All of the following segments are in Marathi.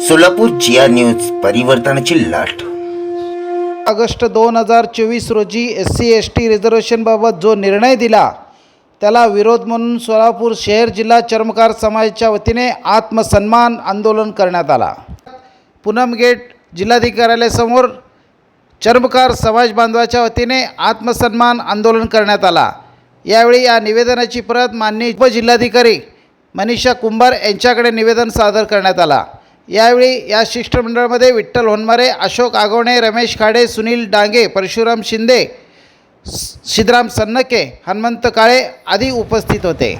सोलापूर जिया न्यूज परिवर्तनाची लाट. ऑगस्ट दोन हजार चोवीस रोजी एस सी एस टी रिझर्वेशनबाबत जो निर्णय दिला त्याला विरोध म्हणून सोलापूर शहर जिल्हा चर्मकार समाजाच्या वतीने आत्मसन्मान आंदोलन करण्यात आला. पूनम गेट जिल्हाधिकाऱ्यालयासमोर चर्मकार समाज बांधवाच्या वतीने आत्मसन्मान आंदोलन करण्यात आला. यावेळी या निवेदनाची प्रत माननीय उपजिल्हाधिकारी मनीषा कुंभार यांच्याकडे निवेदन सादर करण्यात आला. यावेळी या शिष्टमंडळामध्ये विठ्ठल होनमारे अशोक आगवणे रमेश खाडे सुनील डांगे परशुराम शिंदे स- सिद्धराम सन्नके हनुमंत काळे आदी उपस्थित होते.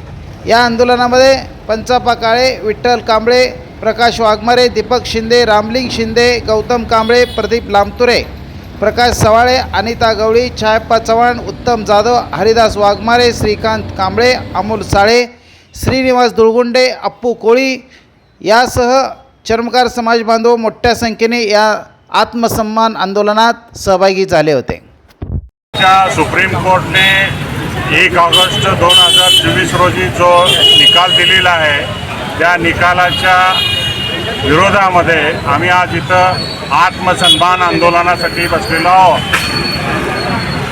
या आंदोलनामध्ये पंचापा काळे विठ्ठल कांबळे प्रकाश वाघमारे दीपक शिंदे रामलिंग शिंदे गौतम कांबळे प्रदीप लामतुरे प्रकाश सवाळे अनिता गवळी छायप्पा चव्हाण उत्तम जाधव हरिदास वाघमारे श्रीकांत कांबळे अमोल साळे श्रीनिवास दुळगुंडे अप्पू कोळी यासह चर्मकार समाज बांधव मोठ्या संख्येने या आत्मसन्मान आंदोलनात सहभागी झाले होते. सुप्रीम कोर्टने एक ऑगस्ट दोन हजार चोवीस रोजी जो निकाल दिलेला आहे त्या निकालाच्या विरोधामध्ये आम्ही आज इथं आत्मसन्मान आंदोलनासाठी बसलेलो आहोत.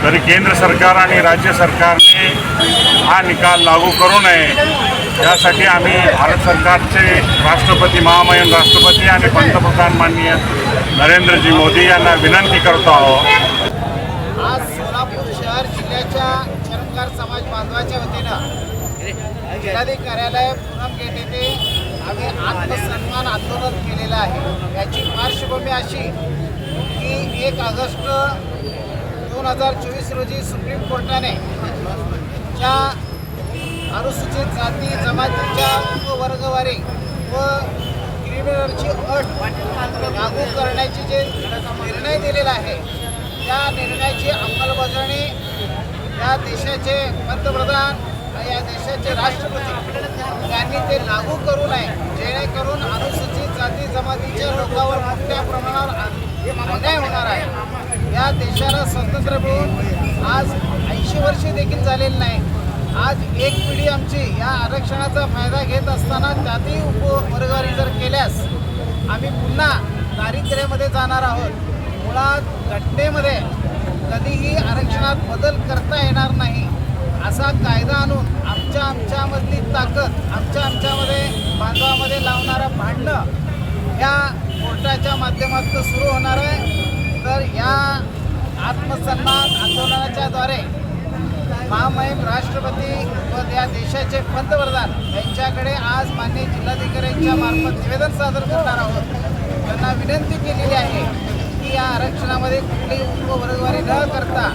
तरी केंद्र सरकार आणि राज्य सरकारने हा निकाल लागू करू नये. यासाठी आम्ही भारत सरकारचे राष्ट्रपती महामहिम राष्ट्रपती आणि पंतप्रधान माननीय नरेंद्रजी मोदी यांना विनंती करतो आहोत. आज सोलापूर शहर जिल्ह्याच्या चरणकार समाज बांधवाच्या वतीनं जिल्हाधिकारी कार्यालय पूनम गेट येथे आम्ही आत्मसन्मान आंदोलन केलेलं आहे. याची पार्श्वभूमी अशी की एक ऑगस्ट दोन हजार चोवीस रोजी सुप्रीम कोर्टाने ज्या अनुसूचित जाती जमातीच्या वर्गवारी व क्रिमिनलची अट लागू करण्याची जे निर्णय दिलेला आहे त्या निर्णयाची अंमलबजावणी या देशाचे पंतप्रधान या देशाचे राष्ट्रपती यांनी ते लागू करू नये जेणेकरून अनुसूचित जाती जमातीच्या लोकांवर मोठ्या प्रमाणावर अन्याय होणार आहे. या देशाला स्वातंत्र्य मिळून आज ऐंशी वर्षे देखील झालेली नाही आज एक पिढी आमची या आरक्षणाचा फायदा घेत असताना त्यातही उपवर्गवारी जर केल्यास आम्ही पुन्हा दारिद्र्यामध्ये जाणार आहोत. मुळात घटनेमध्ये कधीही आरक्षणात बदल करता येणार नाही. असा कायदा आणून आमच्या आमच्यामधली ताकद आमच्या आमच्यामध्ये बांधवामध्ये लावणारं भांडणं या कोर्टाच्या माध्यमातून सुरू होणार आहे. तर या आत्मसन्मान आंदोलनाच्या द्वारे महामहिम राष्ट्रपती व या देशाचे पंतप्रधान यांच्याकडे आज मान्य जिल्हाधिकाऱ्यांच्या मार्फत निवेदन सादर करणार आहोत. त्यांना विनंती केलेली आहे की या आरक्षणामध्ये कुठलीही उपवर्गवारी न करता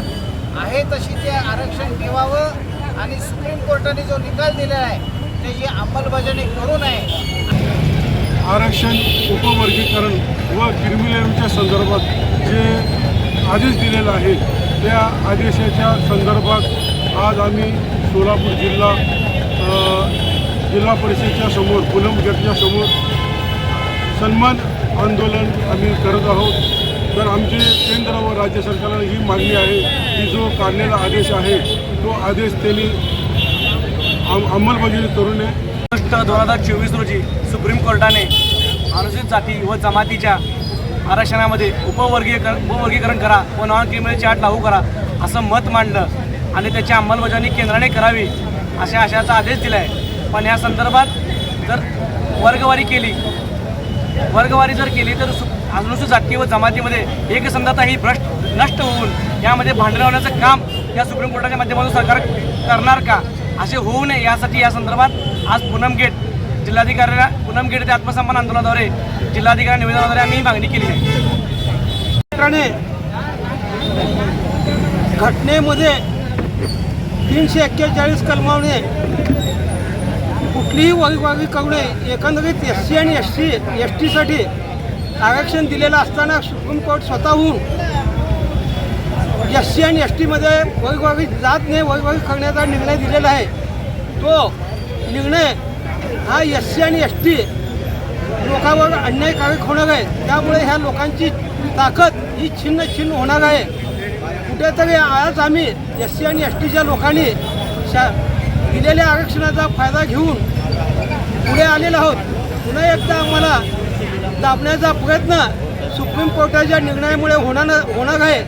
आहे तशी ते आरक्षण ठेवावं आणि सुप्रीम कोर्टाने जो निकाल दिलेला आहे त्याची अंमलबजावणी करू नये. आरक्षण उपवर्गीकरण व क्रिमिलेअरच्या संदर्भात जे आदेश दिलेला आहे त्या आदेशाच्या संदर्भात आज आम्ही सोलापूर जिल्हा जिल्हा परिषदेच्या समोर पुलम गटच्या समोर सन्मान आंदोलन आम्ही करत आहोत. तर आमचे केंद्र व राज्य सरकारला ही मागणी आहे की जो काढलेला आदेश आहे तो आदेश त्यांनी अंमलबजावणी करू नये. दोन हजार चोवीस रोजी सुप्रीम कोर्टाने अनुसूचित जाती व जमातीच्या आरक्षणामध्ये उपवर्गीकरण उपवर्गीकरण करा व नॉन क्रिमिनल चार्ट लागू करा असं मत मांडलं. आणि त्याची अंमलबजावणी केंद्राने करावी अशा आशाचा आदेश दिला आहे पण या संदर्भात जर वर्गवारी केली वर्गवारी जर केली तर सु अनुसूचित जाती व जमातीमध्ये एकसंधता ही भ्रष्ट नष्ट होऊन यामध्ये भांडण होण्याचं काम या सुप्रीम कोर्टाच्या माध्यमातून सरकार करणार का? असे होऊ नये यासाठी या संदर्भात आज पूनम गेट जिल्हाधिकाऱ्याला पूनम गेट ते आत्मसन्मान आंदोलनाद्वारे जिल्हाधिकारी निवेदनाद्वारे आम्ही मागणी केली आहे. घटनेमध्ये तीनशे एक्केचाळीस कलमावणे. कुठलीही वैवाही कवणे एकंदरीत एस सी आणि एस टी एस टीसाठी आरक्षण दिलेलं असताना सुप्रीम कोर्ट स्वतःहून एस सी आणि एस टीमध्ये वैवाही जात नाही वैवाही करण्याचा निर्णय दिलेला आहे. तो निर्णय हा एस सी आणि एस टी लोकांवर अन्यायकारक होणार आहे. त्यामुळे ह्या लोकांची ताकद ही छिन्न छिन्न होणार आहे. कुठेतरी आज आम्ही एस सी आणि एस टीच्या लोकांनी शा दिलेल्या आरक्षणाचा फायदा घेऊन पुढे आलेलो आहोत. पुन्हा एकदा आम्हाला दाबण्याचा प्रयत्न सुप्रीम कोर्टाच्या निर्णयामुळे होणार होणार आहे.